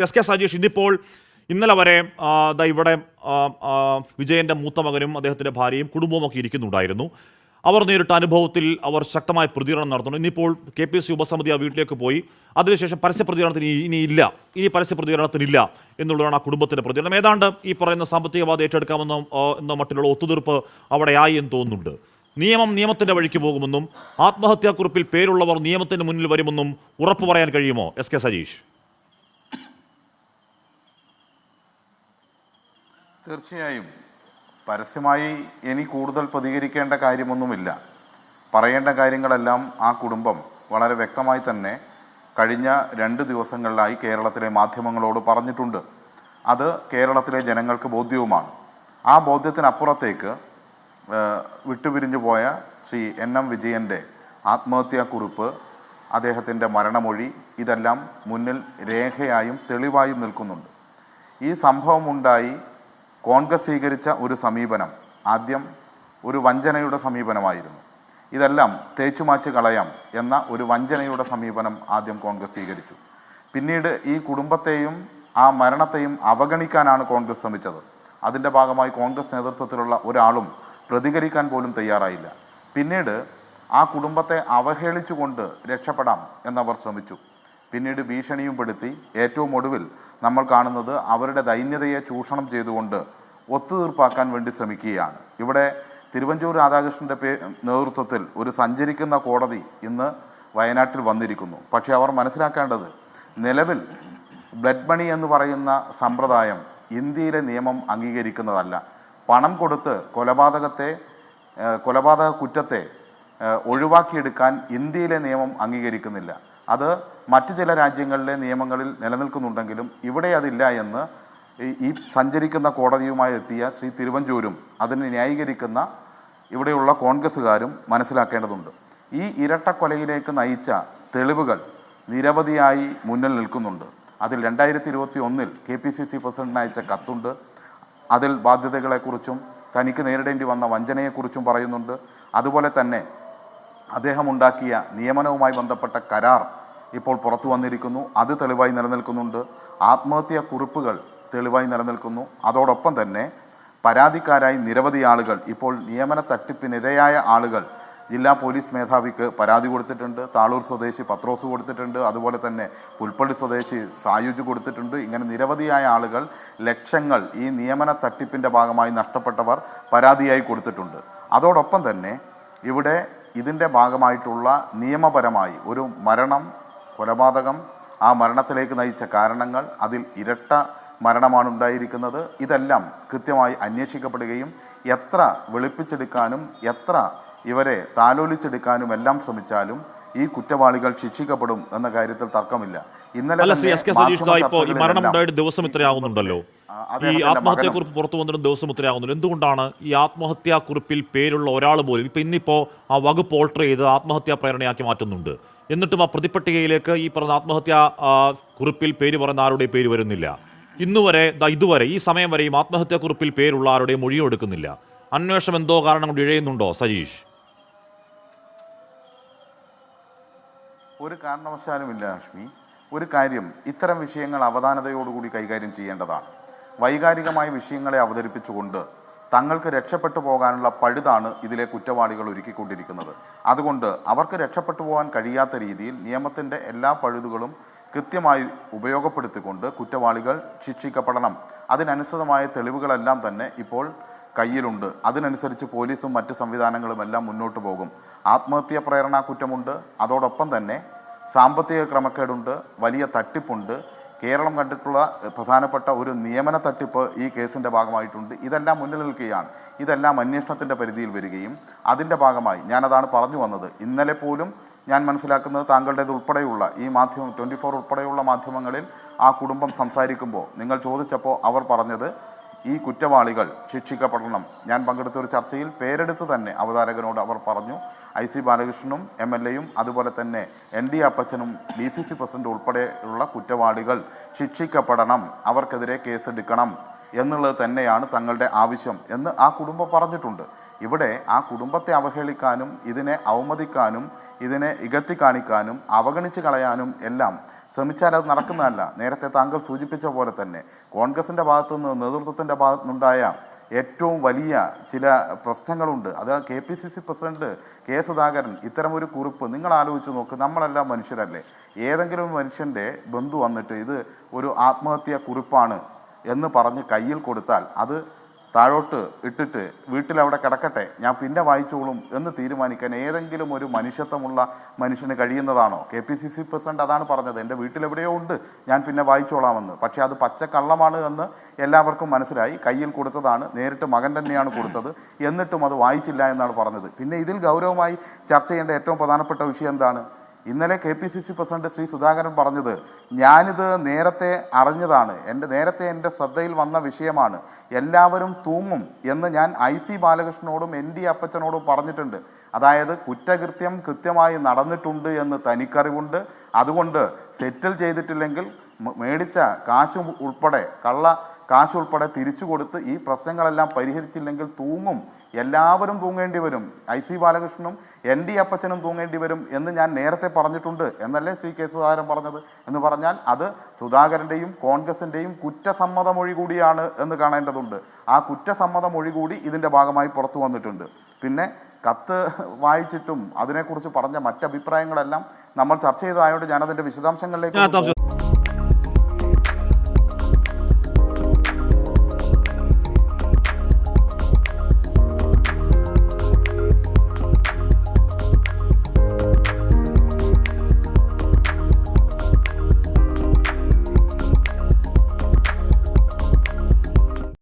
S K Sajeesh ഇന്നിപ്പോൾ ഇന്നലെ വരെ ഇവിടെ വിജയന്റെ മൂത്ത മകനും അദ്ദേഹത്തിന്റെ ഭാര്യയും കുടുംബവും ഒക്കെ ഇരിക്കുന്നുണ്ടായിരുന്നു. അവർ നേരിട്ട അനുഭവത്തിൽ അവർ ശക്തമായ പ്രതികരണം നടത്തുന്നു. ഇന്നിപ്പോൾ കെ പി സി ഉപസമിതി ആ വീട്ടിലേക്ക് പോയി. അതിനുശേഷം പരസ്യ പ്രതികരണത്തിന് ഇനി- ഇല്ല. ഇനി പരസ്യ പ്രതികരണത്തിനില്ല എന്നുള്ളതാണ് ആ കുടുംബത്തിന്റെ പ്രതികരണം. ഏതാണ്ട് ഈ പറയുന്ന സാമ്പത്തികവാദം ഏറ്റെടുക്കാമെന്നോ എന്ന മട്ടിലുള്ള ഒത്തുതീർപ്പ് അവിടെ ആയി എന്ന് തോന്നുന്നുണ്ട്. നിയമം നിയമത്തിന്റെ വഴിക്ക് പോകുമെന്നും ആത്മഹത്യാക്കുറിപ്പിൽ പേരുള്ളവർ നിയമത്തിന് മുന്നിൽ വരുമെന്നും ഉറപ്പ് പറയാൻ കഴിയുമോ? എസ് കെ സജീഷ് തീർച്ചയായും പരസ്യമായി ഇനി കൂടുതൽ പ്രതികരിക്കേണ്ട കാര്യമൊന്നുമില്ല. പറയേണ്ട കാര്യങ്ങളെല്ലാം ആ കുടുംബം വളരെ വ്യക്തമായി തന്നെ കഴിഞ്ഞ രണ്ട് ദിവസങ്ങളിലായി കേരളത്തിലെ മാധ്യമങ്ങളോട് പറഞ്ഞിട്ടുണ്ട്. അത് കേരളത്തിലെ ജനങ്ങൾക്ക് ബോധ്യവുമാണ്. ആ ബോധ്യത്തിനപ്പുറത്തേക്ക് വിട്ടുപിരിഞ്ഞു പോയ ശ്രീ എൻ എം വിജയന്റെ ആത്മഹത്യാക്കുറിപ്പ് അദ്ദേഹത്തിന്റെ മരണമൊഴി ഇതെല്ലാം മുന്നിൽ രേഖയായും തെളിവായും നിൽക്കുന്നുണ്ട്. ഈ സംഭവം ഉണ്ടായി കോൺഗ്രസ് സ്വീകരിച്ച ഒരു സമീപനം ആദ്യം ഒരു വഞ്ചനയുടെ സമീപനമായിരുന്നു. ഇതെല്ലാം തേച്ചുമാച്ച് കളയാം എന്ന ഒരു വഞ്ചനയുടെ സമീപനം ആദ്യം കോൺഗ്രസ് സ്വീകരിച്ചു. പിന്നീട് ഈ കുടുംബത്തെയും ആ മരണത്തെയും അവഗണിക്കാനാണ് കോൺഗ്രസ് ശ്രമിച്ചത്. അതിന്റെ ഭാഗമായി കോൺഗ്രസ് നേതൃത്വത്തിലുള്ള ഒരാളും പ്രതികരിക്കാൻ പോലും തയ്യാറായില്ല. പിന്നീട് ആ കുടുംബത്തെ അവഹേളിച്ചുകൊണ്ട് രക്ഷപ്പെടാം എന്നവർ ശ്രമിച്ചു. പിന്നീട് ഭീഷണിയും പെടുത്തി ഏറ്റവും ഒടുവിൽ നമ്മൾ കാണുന്നത് അവരുടെ ദൈന്യതയെ ചൂഷണം ചെയ്തുകൊണ്ട് ഒത്തുതീർപ്പാക്കാൻ വേണ്ടി ശ്രമിക്കുകയാണ്. ഇവിടെ തിരുവഞ്ചൂർ രാധാകൃഷ്ണന്റെ പേ നേതൃത്വത്തിൽ ഒരു സഞ്ചരിക്കുന്ന കോടതി ഇന്ന് വയനാട്ടിൽ വന്നിരിക്കുന്നു. പക്ഷേ അവർ മനസ്സിലാക്കേണ്ടത് നിലവിൽ ബ്ലഡ് മണി എന്ന് പറയുന്ന സമ്പ്രദായം ഇന്ത്യയിലെ നിയമം അംഗീകരിക്കുന്നതല്ല. പണം കൊടുത്ത് കൊലപാതകത്തെ കൊലപാതക കുറ്റത്തെ ഒഴിവാക്കിയെടുക്കാൻ ഇന്ത്യയിലെ നിയമം അംഗീകരിക്കുന്നില്ല. അത് മറ്റു ചില രാജ്യങ്ങളിലെ നിയമങ്ങളിൽ നിലനിൽക്കുന്നുണ്ടെങ്കിലും ഇവിടെ അതില്ല എന്ന് ഈ- സഞ്ചരിക്കുന്ന കോടതിയുമായി എത്തിയ ശ്രീ തിരുവഞ്ചൂരും അതിനെ ന്യായീകരിക്കുന്ന ഇവിടെയുള്ള കോൺഗ്രസ്സുകാരും മനസ്സിലാക്കേണ്ടതുണ്ട്. ഈ ഇരട്ടക്കൊലയിലേക്ക് നയിച്ച തെളിവുകൾ നിരവധിയായി മുന്നിൽ നിൽക്കുന്നുണ്ട്. അതിൽ രണ്ടായിരത്തി ഇരുപത്തി ഒന്നിൽ കെ പി സി സി പ്രസിഡന്റിന് അയച്ച കത്തുണ്ട്. അതിൽ ബാധ്യതകളെക്കുറിച്ചും തനിക്ക് നേരിടേണ്ടി വന്ന വഞ്ചനയെക്കുറിച്ചും പറയുന്നുണ്ട്. അതുപോലെ തന്നെ അദ്ദേഹം ഉണ്ടാക്കിയ നിയമനവുമായി ബന്ധപ്പെട്ട കരാർ ഇപ്പോൾ പുറത്തു വന്നിരിക്കുന്നു. അത് തെളിവായി നിലനിൽക്കുന്നുണ്ട്. ആത്മഹത്യാ കുറിപ്പുകൾ തെളിവായി നിലനിൽക്കുന്നു. അതോടൊപ്പം തന്നെ പരാതിക്കാരായി നിരവധി ആളുകൾ ഇപ്പോൾ നിയമന തട്ടിപ്പിനിരയായ ആളുകൾ ജില്ലാ പോലീസ് മേധാവിക്ക് പരാതി കൊടുത്തിട്ടുണ്ട്. താളൂർ സ്വദേശി പത്രോസ് കൊടുത്തിട്ടുണ്ട്. അതുപോലെ തന്നെ പുൽപ്പള്ളി സ്വദേശി സായുജ് കൊടുത്തിട്ടുണ്ട്. ഇങ്ങനെ നിരവധിയായ ആളുകൾ ലക്ഷങ്ങൾ ഈ നിയമന തട്ടിപ്പിന്റെ ഭാഗമായി നഷ്ടപ്പെട്ടവർ പരാതിയായി കൊടുത്തിട്ടുണ്ട്. അതോടൊപ്പം തന്നെ ഇവിടെ ഇതിന്റെ ഭാഗമായിട്ടുള്ള നിയമപരമായി ഒരു മരണം കൊലപാതകം ആ മരണത്തിലേക്ക് നയിച്ച കാരണങ്ങൾ അതിൽ ഇരട്ട മരണമാണ് ഉണ്ടായിരിക്കുന്നത് ഇതെല്ലാം കൃത്യമായി അന്വേഷിക്കപ്പെടുകയും എത്ര വെളുപ്പിച്ചെടുക്കാനും എത്ര ഇവരെ താലോലിച്ചെടുക്കാനും എല്ലാം ശ്രമിച്ചാലും ഈ കുറ്റവാളികൾ ശിക്ഷിക്കപ്പെടും എന്ന കാര്യത്തിൽ തർക്കമില്ല. ഇന്നലെ അല്ല ശ്രീ തന്നെ എസ് കെ സജീഷ് മാധ്യമ ഇപ്പോ ഈ മരണം ചർച്ചകളിലെല്ലാം ഉണ്ടായിട്ട് ദിവസം ഇത്രയാകുന്നുണ്ടല്ലോ. ഈ ആത്മഹത്യാക്കുറിപ്പ് പുറത്തു വന്നിട്ട് ദിവസം ഇത്രയാകുന്നുള്ളൂ എന്തുകൊണ്ടാണ് ഈ ആത്മഹത്യാക്കുറിപ്പിൽ പേരുള്ള ഒരാൾ പോലും ഇപ്പൊ ഇന്നിപ്പോ ആ വകുപ്പ് ഓൾട്ടർ ചെയ്ത് ആത്മഹത്യാ പ്രേരണയാക്കി മാറ്റുന്നുണ്ട്? എന്നിട്ടും ആ പ്രതിപട്ടികയിലേക്ക് ഈ പറഞ്ഞ ആത്മഹത്യാ കുറിപ്പിൽ പേര് പറയുന്ന ആരുടെയും പേര് വരുന്നില്ല. ഇന്നുവരെ ഇതുവരെ ഈ സമയം വരെയും ആത്മഹത്യാ കുറിപ്പിൽ പേരുള്ള ആരുടെയും മൊഴിയും എടുക്കുന്നില്ല. അന്വേഷണം എന്തോ കാരണം കൊണ്ട് ഇഴയുന്നുണ്ടോ സജീഷ്? ഒരു കാരണവശാലുമില്ല ലക്ഷ്മി. ഒരു കാര്യം ഇത്തരം വിഷയങ്ങൾ അവധാനതയോടുകൂടി കൈകാര്യം ചെയ്യേണ്ടതാണ്. വൈകാരികമായ വിഷയങ്ങളെ അവതരിപ്പിച്ചുകൊണ്ട് തങ്ങൾക്ക് രക്ഷപ്പെട്ടു പോകാനുള്ള പഴുതാണ് ഇതിലെ കുറ്റവാളികൾ ഒരുക്കിക്കൊണ്ടിരിക്കുന്നത്. അതുകൊണ്ട് അവർക്ക് രക്ഷപ്പെട്ടു പോകാൻ കഴിയാത്ത രീതിയിൽ നിയമത്തിന്റെ എല്ലാ പഴുതുകളും കൃത്യമായി ഉപയോഗപ്പെടുത്തിക്കൊണ്ട് കുറ്റവാളികൾ ശിക്ഷിക്കപ്പെടണം. അതിനനുസൃതമായ തെളിവുകളെല്ലാം തന്നെ ഇപ്പോൾ കയ്യിലുണ്ട്. അതിനനുസരിച്ച് പോലീസും മറ്റ് സംവിധാനങ്ങളും എല്ലാം മുന്നോട്ട് പോകും. ആത്മഹത്യ പ്രേരണാ കുറ്റമുണ്ട്. അതോടൊപ്പം തന്നെ സാമ്പത്തിക ക്രമക്കേടുണ്ട്. വലിയ തട്ടിപ്പുണ്ട്. കേരളം കണ്ടിട്ടുള്ള പ്രധാനപ്പെട്ട ഒരു നിയമന തട്ടിപ്പ് ഈ കേസിന്റെ ഭാഗമായിട്ടുണ്ട്. ഇതെല്ലാം മുന്നിൽ നിൽക്കുകയാണ് ഇതെല്ലാം അന്വേഷണത്തിന്റെ പരിധിയിൽ വരികയും അതിന്റെ ഭാഗമായി ഞാനതാണ് പറഞ്ഞു വന്നത്. ഇന്നലെ പോലും ഞാൻ മനസ്സിലാക്കുന്നത് താങ്കളുടേത് ഉൾപ്പെടെയുള്ള ഈ മാധ്യമം ട്വന്റി ഫോർ ഉൾപ്പെടെയുള്ള മാധ്യമങ്ങളിൽ ആ കുടുംബം സംസാരിക്കുമ്പോൾ നിങ്ങൾ ചോദിച്ചപ്പോൾ അവർ പറഞ്ഞത് ഈ കുറ്റവാളികൾ ശിക്ഷിക്കപ്പെടണം. ഞാൻ പങ്കെടുത്ത ഒരു ചർച്ചയിൽ പേരെടുത്ത് തന്നെ അവതാരകനോട് അവർ പറഞ്ഞു. ഐ സി ബാലകൃഷ്ണനും എം എൽ എയും അതുപോലെ തന്നെ എൻ ഡി അപ്പച്ചനും ഡി സി സി പ്രസിഡന്റ് ഉൾപ്പെടെയുള്ള കുറ്റവാളികൾ ശിക്ഷിക്കപ്പെടണം. അവർക്കെതിരെ കേസെടുക്കണം എന്നുള്ളത് തന്നെയാണ് തങ്ങളുടെ ആവശ്യം എന്ന് ആ കുടുംബം പറഞ്ഞിട്ടുണ്ട്. ഇവിടെ ആ കുടുംബത്തെ അവഹേളിക്കാനും ഇതിനെ അവമതിക്കാനും ഇതിനെ ഇകത്തി കാണിക്കാനും അവഗണിച്ച് കളയാനും എല്ലാം ശ്രമിച്ചാൽ അത് നടക്കുന്നതല്ല. നേരത്തെ താങ്കൾ സൂചിപ്പിച്ച പോലെ തന്നെ കോൺഗ്രസിന്റെ ഭാഗത്തു നിന്ന് നേതൃത്വത്തിന്റെ ഭാഗത്തു നിന്നുണ്ടായ ഏറ്റവും വലിയ ചില പ്രശ്നങ്ങളുണ്ട്. അത് K P C C president K Sudhakaran ഇത്തരമൊരു കുറിപ്പ് നിങ്ങൾ ആലോചിച്ച് നോക്ക്. നമ്മളെല്ലാം മനുഷ്യരല്ലേ? ഏതെങ്കിലും മനുഷ്യന്റെ ബന്ധു വന്നിട്ട് ഇത് ഒരു ആത്മഹത്യാ കുറിപ്പാണ് എന്ന് പറഞ്ഞ് കയ്യിൽ കൊടുത്താൽ അത് താഴോട്ട് ഇട്ടിട്ട് വീട്ടിലവിടെ കിടക്കട്ടെ ഞാൻ പിന്നെ വായിച്ചോളും എന്ന് തീരുമാനിക്കാൻ ഏതെങ്കിലും ഒരു മനുഷ്യത്വമുള്ള മനുഷ്യന് കഴിയുന്നതാണോ? K P C C president അതാണ് പറഞ്ഞത് എന്റെ വീട്ടിലെവിടെയോ ഉണ്ട് ഞാൻ പിന്നെ വായിച്ചോളാമെന്ന്. പക്ഷേ അത് പച്ചക്കള്ളമാണ് എന്ന് എല്ലാവർക്കും മനസ്സിലായി കയ്യിൽ കൊടുത്തതാണ് നേരിട്ട് മകൻ തന്നെയാണ് കൊടുത്തത് എന്നിട്ടും അത് വായിച്ചില്ല എന്നാണ് പറഞ്ഞത്. പിന്നെ ഇതിൽ ഗൗരവമായി ചർച്ച ചെയ്യേണ്ട ഏറ്റവും പ്രധാനപ്പെട്ട വിഷയം എന്താണ്? ഇന്നലെ K P C C president Shri Sudhakaran പറഞ്ഞത് ഞാനിത് നേരത്തെ അറിഞ്ഞതാണ്. എന്റെ നേരത്തെ എന്റെ ശ്രദ്ധയിൽ വന്ന വിഷയമാണ്. എല്ലാവരും തൂങ്ങും എന്ന് ഞാൻ ഐ സി ബാലകൃഷ്ണനോടും എൻ ഡി അപ്പച്ചനോടും പറഞ്ഞിട്ടുണ്ട്. അതായത് കുറ്റകൃത്യം കൃത്യമായി നടന്നിട്ടുണ്ട് എന്ന് തനിക്കറിവുണ്ട്. അതുകൊണ്ട് സെറ്റിൽ ചെയ്തിട്ടില്ലെങ്കിൽ മേടിച്ച കാശ് ഉൾപ്പെടെ കള്ള കാശ് ഉൾപ്പെടെ തിരിച്ചു കൊടുത്ത് ഈ പ്രശ്നങ്ങളെല്ലാം പരിഹരിച്ചില്ലെങ്കിൽ തൂങ്ങും എല്ലാവരും തൂങ്ങേണ്ടി വരും. ഐ സി ബാലകൃഷ്ണനും എൻ ഡി അപ്പച്ചനും തൂങ്ങേണ്ടി വരും എന്ന് ഞാൻ നേരത്തെ പറഞ്ഞിട്ടുണ്ട് എന്നല്ലേ ശ്രീ കെ സുധാകരൻ പറഞ്ഞത്? എന്ന് പറഞ്ഞാൽ അത് സുധാകരന്റെയും കോൺഗ്രസിന്റെയും കുറ്റസമ്മത മൊഴി കൂടിയാണ് എന്ന് കാണേണ്ടതുണ്ട്. ആ കുറ്റസമ്മത മൊഴി കൂടി ഇതിന്റെ ഭാഗമായി പുറത്തു വന്നിട്ടുണ്ട്. പിന്നെ കത്ത് വായിച്ചിട്ടും അതിനെക്കുറിച്ച് പറഞ്ഞ മറ്റഭിപ്രായങ്ങളെല്ലാം നമ്മൾ ചർച്ച ചെയ്തതായതുകൊണ്ട് ഞാനതിന്റെ വിശദാംശങ്ങളിലേക്ക്